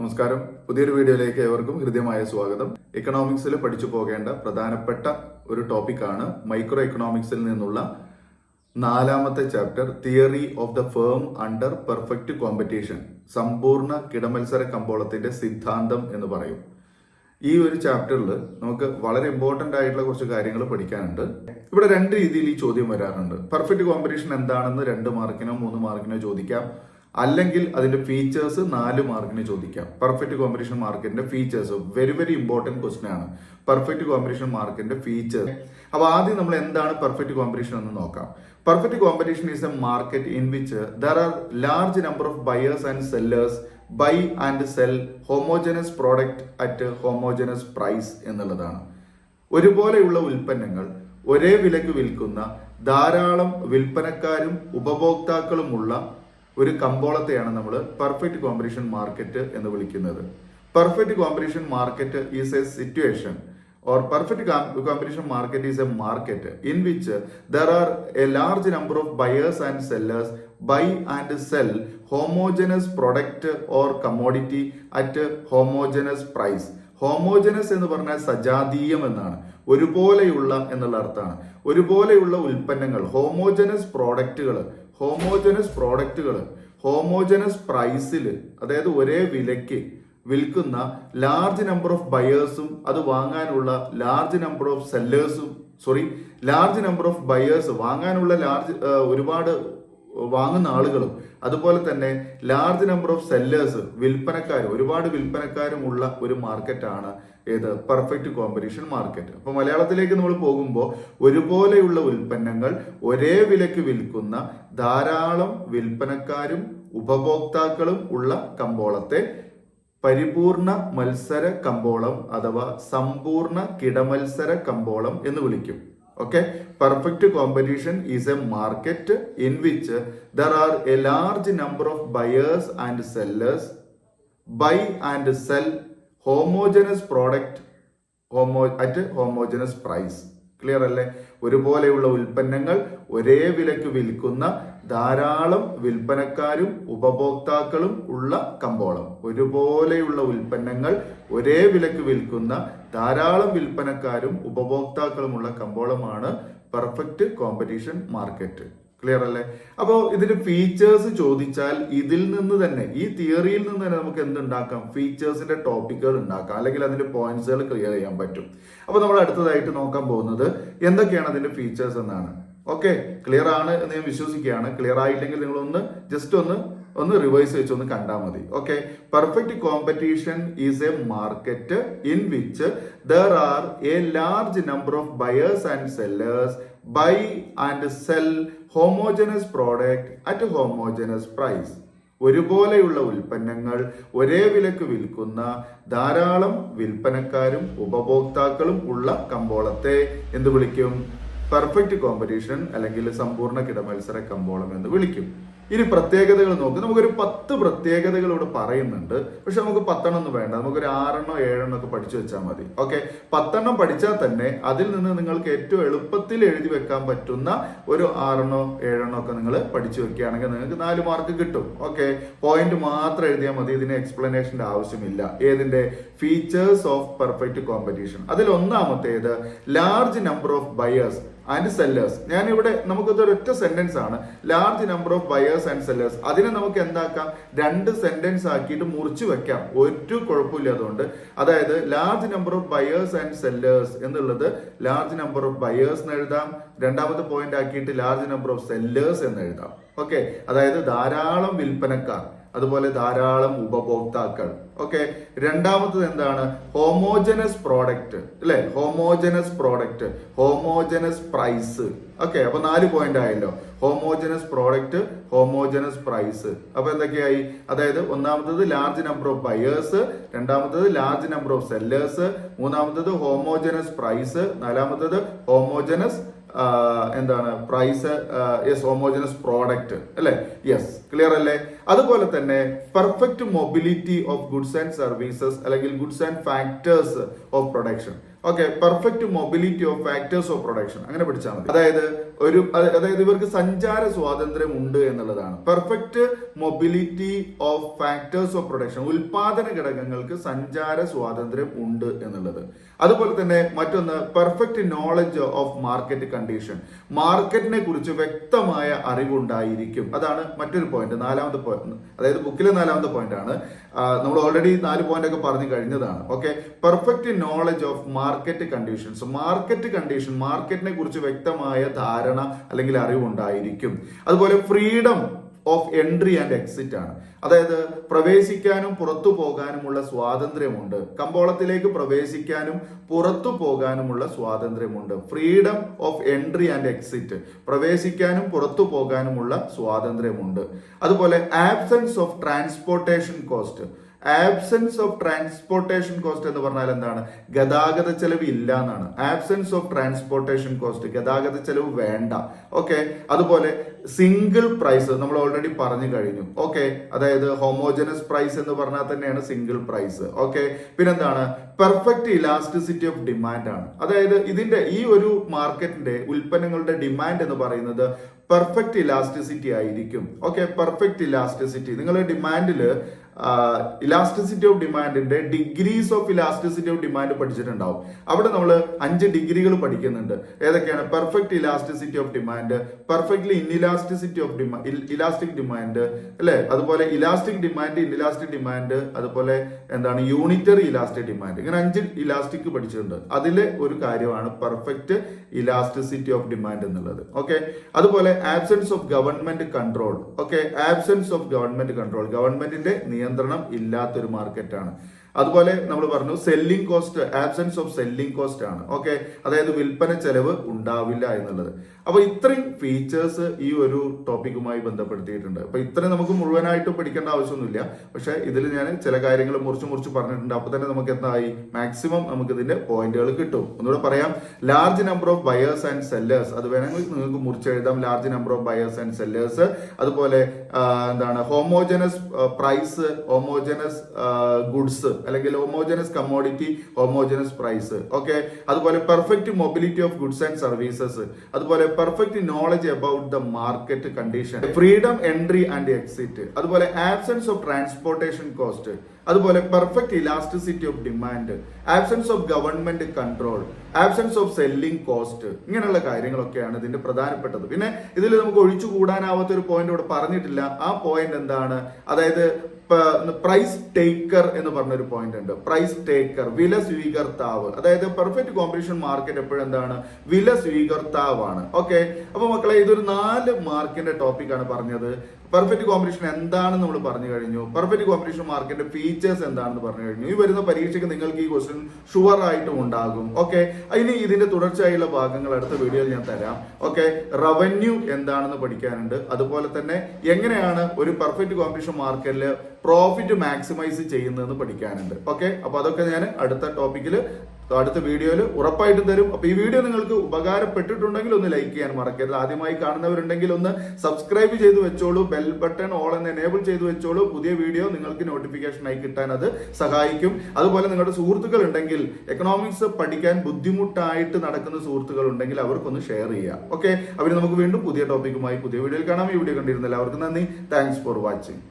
നമസ്കാരം. പുതിയൊരു വീഡിയോയിലേക്ക് ഏവർക്കും ഹൃദ്യമായ സ്വാഗതം. എക്കണോമിക്സിൽ പഠിച്ചു പോകേണ്ട പ്രധാനപ്പെട്ട ഒരു ടോപ്പിക്കാണ് മൈക്രോ എക്കണോമിക്സിൽ നിന്നുള്ള നാലാമത്തെ chapter theory of the firm under perfect competition സമ്പൂർണ കിടമത്സര കമ്പോളത്തിന്റെ സിദ്ധാന്തം എന്ന് പറയും. ഈ ഒരു ചാപ്റ്ററിൽ നമുക്ക് വളരെ ഇമ്പോർട്ടന്റ് ആയിട്ടുള്ള കുറച്ച് കാര്യങ്ങൾ പഠിക്കാനുണ്ട്. ഇവിടെ രണ്ട് രീതിയിൽ ഈ ചോദ്യം വരാറുണ്ട്. പെർഫെക്റ്റ് കോമ്പറ്റീഷൻ എന്താണെന്ന് രണ്ട് മാർക്കിനോ മൂന്ന് മാർക്കിനോ ചോദിക്കാം. അല്ലെങ്കിൽ അതിന്റെ ഫീച്ചേഴ്സ് നാല് മാർക്കിന് ചോദിക്കാം. പെർഫെക്റ്റ് കോമ്പറ്റീഷൻ മാർക്കറ്റിന്റെ features very very important question ആണ്. പെർഫെക്റ്റ് കോമ്പറ്റീഷൻ മാർക്കറ്റിന്റെ ഫീച്ചേഴ്സ് അപ്പോൾ ആദ്യം നമ്മൾ എന്താണ് പെർഫെക്റ്റ് കോമ്പറ്റീഷൻ എന്ന് നോക്കാം. Perfect competition is a market in which there are large number of buyers and sellers buy and sell homogeneous product at homogeneous price എന്നുള്ളതാണ്. ഒരുപോലെയുള്ള ഉൽപ്പന്നങ്ങൾ ഒരേ വിലക്ക് വിൽക്കുന്ന ധാരാളം വിൽപ്പനക്കാരും ഉപഭോക്താക്കളുമുള്ള ഒരു കമ്പോളത്തെയാണ് നമ്മൾ പെർഫെക്റ്റ് കോമ്പറേഷൻ മാർക്കറ്റ് എന്ന് വിളിക്കുന്നത്. Perfect competition market is a situation or perfect competition market is a market in which there are a large number of buyers and sellers buy and sell homogeneous product or commodity at homogeneous price homogeneous എന്ന് പറഞ്ഞാൽ സജാതീയം എന്നാണ്. ഒരുപോലെയുള്ള എന്നുള്ള അർത്ഥമാണ്. ഒരുപോലെയുള്ള ഉൽപ്പന്നങ്ങൾ homogeneous പ്രോഡക്റ്റുകൾ homogeneous പ്രോഡക്റ്റുകൾ homogeneous പ്രൈസിൽ അതായത് ഒരേ വിലയ്ക്ക് വിൽക്കുന്ന ലാർജ് നമ്പർ ഓഫ് ബയേഴ്സും അത് വാങ്ങാനുള്ള large number of സെല്ലേഴ്സും sorry large number of buyers വാങ്ങാനുള്ള ലാർജ് ഒരുപാട് വാങ്ങുന്ന ആളുകളും അതുപോലെ തന്നെ ലാർജ് നമ്പർ ഓഫ് സെല്ലേഴ്സ് വിൽപ്പനക്കാരും ഒരുപാട് വിൽപ്പനക്കാരും ഉള്ള ഒരു മാർക്കറ്റാണ് ഏത് പെർഫെക്റ്റ് കോമ്പറ്റീഷൻ മാർക്കറ്റ് അപ്പോൾ മലയാളത്തിലേക്ക് നമ്മൾ പോകുമ്പോൾ ഒരുപോലെയുള്ള ഉൽപ്പന്നങ്ങൾ ഒരേ വിലക്ക് വിൽക്കുന്ന ധാരാളം വിൽപ്പനക്കാരും ഉപഭോക്താക്കളും ഉള്ള കമ്പോളത്തെ പരിപൂർണ മത്സര കമ്പോളം അഥവാ സമ്പൂർണ കിടമത്സര കമ്പോളം എന്ന് വിളിക്കും. Okay perfect competition is a market in which there are a large number of buyers and sellers buy and sell homogeneous product homo at homogeneous price clear അല്ലേ? ഒരുപോലെയുള്ള ഉൽപ്പന്നങ്ങൾ ഒരേ വിലക്ക് വിൽക്കുന്ന ധാരാളം വിൽപ്പനക്കാരും ഉപഭോക്താക്കളും ഉള്ള കമ്പോളം. ഒരുപോലെയുള്ള ഉൽപ്പന്നങ്ങൾ ഒരേ വിലക്ക് വിൽക്കുന്ന ധാരാളം വിൽപ്പനക്കാരും ഉപഭോക്താക്കളുമുള്ള കമ്പോളമാണ് പെർഫെക്റ്റ് കോമ്പറ്റീഷൻ മാർക്കറ്റ് ക്ലിയർ അല്ലേ? അപ്പോൾ ഇതിന് ഫീച്ചേഴ്സ് ചോദിച്ചാൽ ഇതിൽ നിന്ന് തന്നെ ഈ തിയറിയിൽ നിന്ന് തന്നെ നമുക്ക് എന്തുണ്ടാക്കാം? ഫീച്ചേഴ്സിന്റെ ടോപ്പിക്കുകൾ ഉണ്ടാക്കാം. അല്ലെങ്കിൽ അതിന്റെ പോയിന്റ്സുകൾ ക്ലിയർ ചെയ്യാൻ പറ്റും. അപ്പൊ നമ്മൾ അടുത്തതായിട്ട് നോക്കാൻ പോകുന്നത് എന്തൊക്കെയാണ് അതിന്റെ ഫീച്ചേഴ്സ് എന്നാണ്. ഓക്കെ ക്ലിയർ ആണ് എന്ന് ഞാൻ വിശ്വസിക്കുകയാണ്. ക്ലിയർ ആയില്ലെങ്കിൽ നിങ്ങൾ ഒന്ന് ജസ്റ്റ് ഒന്ന് ഒന്ന് റിവേഴ്സ് വെച്ച് ഒന്ന് കണ്ടാൽ മതി. Okay perfect competition is a market in which there are a large number of buyers and sellers buy and sell homogeneous product at homogeneous price ഒരുപോലെയുള്ള ഉൽപ്പന്നങ്ങൾ ഒരേ വിലക്ക് വിൽക്കുന്ന ധാരാളം വിൽപ്പനക്കാരും ഉപഭോക്താക്കളും ഉള്ള കമ്പോളത്തെ എന്ത് വിളിക്കും? പെർഫെക്റ്റ് കോമ്പറ്റീഷൻ അല്ലെങ്കിൽ സമ്പൂർണ കിടമത്സര കമ്പോളം എന്ന് വിളിക്കും. ഇനി പ്രത്യേകതകൾ നോക്ക്. നമുക്കൊരു പത്ത് പ്രത്യേകതകൾ ഇവിടെ പറയുന്നുണ്ട്. പക്ഷെ നമുക്ക് പത്തെണ്ണം ഒന്നും വേണ്ട. നമുക്കൊരു ആറെണ്ണോ ഏഴെണ്ണോ ഒക്കെ പഠിച്ചു വെച്ചാൽ മതി. ഓക്കെ? പത്തെണ്ണം പഠിച്ചാൽ തന്നെ അതിൽ നിന്ന് നിങ്ങൾക്ക് ഏറ്റവും എളുപ്പത്തിൽ എഴുതി വെക്കാൻ പറ്റുന്ന ഒരു ആറെണ്ണോ ഏഴെണ്ണോ ഒക്കെ നിങ്ങൾ പഠിച്ചു വെക്കുകയാണെങ്കിൽ നിങ്ങൾക്ക് നാല് മാർക്ക് കിട്ടും. ഓക്കെ? പോയിന്റ് മാത്രം എഴുതിയാൽ മതി. ഇതിന് എക്സ്പ്ലനേഷന്റെ ആവശ്യമില്ല. ഏതിന്റെ ഫീച്ചേഴ്സ് ഓഫ് പെർഫെക്റ്റ് കോമ്പറ്റീഷൻ അതിൽ ഒന്നാമത്തേത് large number of buyers and sellers ഞാൻ ഇവിടെ നമുക്കത് ഒരൊറ്റ സെന്റൻസ് ആണ്. Large number of buyers and sellers അതിനെ നമുക്ക് എന്താക്കാം? രണ്ട് സെന്റൻസ് ആക്കിയിട്ട് മുറിച്ചു വെക്കാം. ഒരു കുഴപ്പമില്ല അതുകൊണ്ട് അതായത് large number of buyers and sellers എന്നുള്ളത് ലാർജ് നമ്പർ ഓഫ് ബയേഴ്സ് എന്ന് എഴുതാം. രണ്ടാമത്തെ പോയിന്റ് ആക്കിയിട്ട് ലാർജ് നമ്പർ ഓഫ് സെല്ലേഴ്സ് എന്ന് എഴുതാം. ഓക്കെ അതായത് ധാരാളം വിൽപ്പനക്കാർ. അതുപോലെ ധാരാളം ഉപഭോക്താക്കൾ. ഓക്കെ രണ്ടാമത്തത് എന്താണ്? ഹോമോജനസ് പ്രോഡക്റ്റ് അല്ലെ? Homogeneous product homogeneous price okay അപ്പൊ നാല് പോയിന്റ് ആയല്ലോ. ഹോമോജനസ് പ്രോഡക്റ്റ് ഹോമോജനസ് പ്രൈസ് അപ്പൊ എന്തൊക്കെയായി? അതായത് ഒന്നാമത്തത് ലാർജ് നമ്പർ ഓഫ് ബയേഴ്സ് രണ്ടാമത്തത് ലാർജ് നമ്പർ ഓഫ് സെല്ലേഴ്സ് മൂന്നാമത്തത് ഹോമോജനസ് പ്രൈസ് നാലാമത്തത് ഹോമോജനസ് എന്താണ്? പ്രൈസ് യെസ് ഹോമോജനസ് പ്രോഡക്റ്റ് അല്ലെ? യെസ് ക്ലിയർ അല്ലേ? അതുപോലെ തന്നെ perfect mobility of goods and services അല്ലെങ്കിൽ goods and factors of production okay perfect mobility of factors of production അങ്ങനെ പഠിച്ചാൽ മതി. അതായത് ഒരു അതായത് ഇവർക്ക് സഞ്ചാര സ്വാതന്ത്ര്യം ഉണ്ട് എന്നുള്ളതാണ്. Perfect mobility of factors of production ഉൽപാദന ഘടകങ്ങൾക്ക് സഞ്ചാര സ്വാതന്ത്ര്യം ഉണ്ട് എന്നുള്ളത്. അതുപോലെ തന്നെ മറ്റൊന്ന് perfect knowledge of market condition മാർക്കറ്റിനെ കുറിച്ച് വ്യക്തമായ അറിവുണ്ടായിരിക്കും. അതാണ് മറ്റൊരു പോയിന്റ് നാലാമത്തെ പോയിന്റ് അതായത് ബുക്കിലെ നാലാമത്തെ പോയിന്റ് ആണ്. നമ്മൾ ഓൾറെഡി നാല് പോയിന്റ് ഒക്കെ പറഞ്ഞു കഴിഞ്ഞതാണ്. Okay perfect knowledge of market conditions market condition മാർക്കറ്റിനെ കുറിച്ച് വ്യക്തമായ ധാരണ അല്ലെങ്കിൽ അറിവുണ്ടായിരിക്കും. അതുപോലെ freedom of entry and exit ആണ്. അതായത് പ്രവേശിക്കാനും പുറത്തു പോകാനുമുള്ള സ്വാതന്ത്ര്യമുണ്ട്. കമ്പോളത്തിലേക്ക് പ്രവേശിക്കാനും പുറത്തു പോകാനുമുള്ള സ്വാതന്ത്ര്യമുണ്ട്. Freedom of entry and exit പ്രവേശിക്കാനും പുറത്തു പോകാനുമുള്ള സ്വാതന്ത്ര്യമുണ്ട്. അതുപോലെ absence of transportation cost absence of transportation cost എന്ന് പറഞ്ഞാൽ എന്താണ്? ഗതാഗത ചെലവ് ഇല്ല എന്നാണ് ആബ്സെൻസ് ഓഫ് ട്രാൻസ്പോർട്ടേഷൻ കോസ്റ്റ് ഗതാഗത ചെലവ് വേണ്ട. ഓക്കെ അതുപോലെ സിംഗിൾ പ്രൈസ് നമ്മൾ ഓൾറെഡി പറഞ്ഞു കഴിഞ്ഞു. ഓക്കെ അതായത് ഹോമോജനസ് പ്രൈസ് എന്ന് പറഞ്ഞാൽ തന്നെയാണ് സിംഗിൾ പ്രൈസ് ഓക്കെ പിന്നെന്താണ്? പെർഫെക്റ്റ് ഇലാസ്റ്റിസിറ്റി ഓഫ് ഡിമാൻഡ് ആണ്. അതായത് ഇതിന്റെ ഈ ഒരു മാർക്കറ്റിന്റെ ഉൽപ്പന്നങ്ങളുടെ ഡിമാൻഡ് എന്ന് പറയുന്നത് പെർഫെക്റ്റ് ഇലാസ്റ്റിസിറ്റി ആയിരിക്കും. ഓക്കെ പെർഫെക്റ്റ് ഇലാസ്റ്റിസിറ്റി നിങ്ങൾ ഡിമാൻഡിൽ elasticity of ഡിമാൻഡിന്റെ degrees of elasticity of demand പഠിച്ചിട്ടുണ്ടാവും. അവിടെ നമ്മൾ അഞ്ച് ഡിഗ്രികൾ പഠിക്കുന്നുണ്ട്. ഏതൊക്കെയാണ്? Perfect elasticity of demand perfectly inelasticity of demand elastic demand അല്ലെ? അതുപോലെ ഇലാസ്റ്റിക് ഡിമാൻഡ് ഇൻഇലാസ്റ്റിക് ഡിമാൻഡ് അതുപോലെ എന്താണ്? യൂണിറ്ററി ഇലാസ്റ്റിക് ഡിമാൻഡ് ഇങ്ങനെ അഞ്ച് ഇലാസ്റ്റിക് പഠിച്ചിട്ടുണ്ട്. അതിലെ ഒരു കാര്യമാണ് പെർഫെക്റ്റ് ഇലാസ്റ്റിസിറ്റി ഓഫ് ഡിമാൻഡ് എന്നുള്ളത്. ഓക്കെ അതുപോലെ absence of government control okay absence of government control ഗവൺമെന്റിന്റെ നിയന്ത്രണം ഇല്ലാത്തൊരു മാർക്കറ്റാണ്. അതുപോലെ നമ്മൾ പറഞ്ഞു selling cost absence of selling cost ആണ്. ഓക്കെ അതായത് വിൽപ്പന ചെലവ് ഉണ്ടാവില്ല എന്നുള്ളത്. അപ്പൊ ഇത്രയും ഫീച്ചേഴ്സ് ഈ ഒരു ടോപ്പിക്കുമായി ബന്ധപ്പെടുത്തിയിട്ടുണ്ട്. അപ്പൊ ഇത്രയും നമുക്ക് മുഴുവനായിട്ട് പഠിക്കേണ്ട ആവശ്യമൊന്നുമില്ല. പക്ഷെ ഇതിൽ ഞാൻ ചില കാര്യങ്ങൾ മുറിച്ച് മുറിച്ച് പറഞ്ഞിട്ടുണ്ട്. അപ്പൊ തന്നെ നമുക്ക് എന്തായി? മാക്സിമം നമുക്ക് ഇതിന്റെ പോയിന്റുകൾ കിട്ടും. ഒന്നുകൂടെ പറയാം. Large number of buyers and sellers അത് വേണമെങ്കിൽ നിങ്ങൾക്ക് മുറിച്ചെഴുതാം large number of buyers and sellers അതുപോലെ എന്താണ് ഹോമോജനസ് പ്രൈസ് ഹോമോജനസ് ഗുഡ്സ് അല്ലെങ്കിൽ homogeneous commodity homogeneous price okay അതുപോലെ perfect mobility of goods and services അതുപോലെ perfect knowledge about the market condition freedom entry and exit അതുപോലെ absence of transportation cost അതുപോലെ perfect elasticity of demand absence of government control absence of selling cost ഇങ്ങനെയുള്ള കാര്യങ്ങളൊക്കെയാണ് ഇതിന്റെ പ്രധാനപ്പെട്ടത്. പിന്നെ ഇതിൽ നമുക്ക് ഒഴിച്ചുകൂടാനാവാത്ത ഒരു പോയിന്റ് ഇവിടെ പറഞ്ഞിട്ടില്ല. ആ പോയിന്റ് എന്താണ്? അതായത് പ്രൈസ് ടേക്കർ എന്ന് പറഞ്ഞൊരു പോയിന്റ് ഉണ്ട്. പ്രൈസ് ടേക്കർ വില സ്വീകർത്താവ്. അതായത് പെർഫെക്റ്റ് കോമ്പറ്റീഷൻ മാർക്കറ്റ് എപ്പോഴും എന്താണ്? വില സ്വീകർത്താവാണ്. ഓക്കെ അപ്പൊ മക്കളെ ഇതൊരു നാല് മാർക്കിന്റെ ടോപ്പിക്കാണ് പറഞ്ഞത്. പെർഫെക്റ്റ് കോമ്പറ്റീഷൻ എന്താണെന്ന് നമ്മൾ പറഞ്ഞു കഴിഞ്ഞു. പെർഫെക്റ്റ് കോമ്പറ്റീഷൻ മാർക്കറ്റിന്റെ ഫീച്ചേഴ്സ് എന്താണെന്ന് പറഞ്ഞു കഴിഞ്ഞു. ഈ വരുന്ന പരീക്ഷയ്ക്ക് നിങ്ങൾക്ക് ഈ ക്വസ്റ്റ്യൻ ഷുവർ ആയിട്ടും ഉണ്ടാകും. ഓക്കെ ഇനി ഇതിന്റെ തുടർച്ചയായുള്ള ഭാഗങ്ങൾ അടുത്ത വീഡിയോയിൽ ഞാൻ തരാം. ഓക്കെ റവന്യൂ എന്താണെന്ന് പഠിക്കാനുണ്ട്. അതുപോലെ തന്നെ എങ്ങനെയാണ് ഒരു പെർഫെക്റ്റ് കോമ്പറ്റീഷൻ മാർക്കറ്റിൽ പ്രോഫിറ്റ് മാക്സിമൈസ് ചെയ്യുന്നതെന്ന് പഠിക്കാനുണ്ട്. ഓക്കെ അപ്പൊ അതൊക്കെ ഞാൻ അടുത്ത ടോപ്പിക്കിൽ അടുത്ത വീഡിയോയിൽ ഉറപ്പായിട്ടും തരും. അപ്പൊ ഈ വീഡിയോ നിങ്ങൾക്ക് ഉപകാരപ്പെട്ടിട്ടുണ്ടെങ്കിൽ ഒന്ന് ലൈക്ക് ചെയ്യാൻ മറക്കരുത്. ആദ്യമായി കാണുന്നവരുണ്ടെങ്കിൽ ഒന്ന് സബ്സ്ക്രൈബ് ചെയ്ത് വെച്ചോളൂ. ബെൽ ബട്ടൺ ഓൾ എന്ന് എനേബിൾ ചെയ്ത് വെച്ചോളൂ. പുതിയ വീഡിയോ നിങ്ങൾക്ക് നോട്ടിഫിക്കേഷൻ ആയി കിട്ടാൻ അത് സഹായിക്കും. അതുപോലെ നിങ്ങളുടെ സുഹൃത്തുക്കൾ ഉണ്ടെങ്കിൽ എക്കണോമിക്സ് പഠിക്കാൻ ബുദ്ധിമുട്ടായിട്ട് നടക്കുന്ന സുഹൃത്തുക്കൾ ഉണ്ടെങ്കിൽ അവർക്കൊന്ന് ഷെയർ ചെയ്യാം. ഓക്കെ അവർ നമുക്ക് വീണ്ടും പുതിയ ടോപ്പിക്കുമായി പുതിയ വീഡിയോയിൽ കാണാം. ഈ വീഡിയോ കണ്ടിരുന്ന എല്ലാവർക്കും നന്ദി. Thanks for watching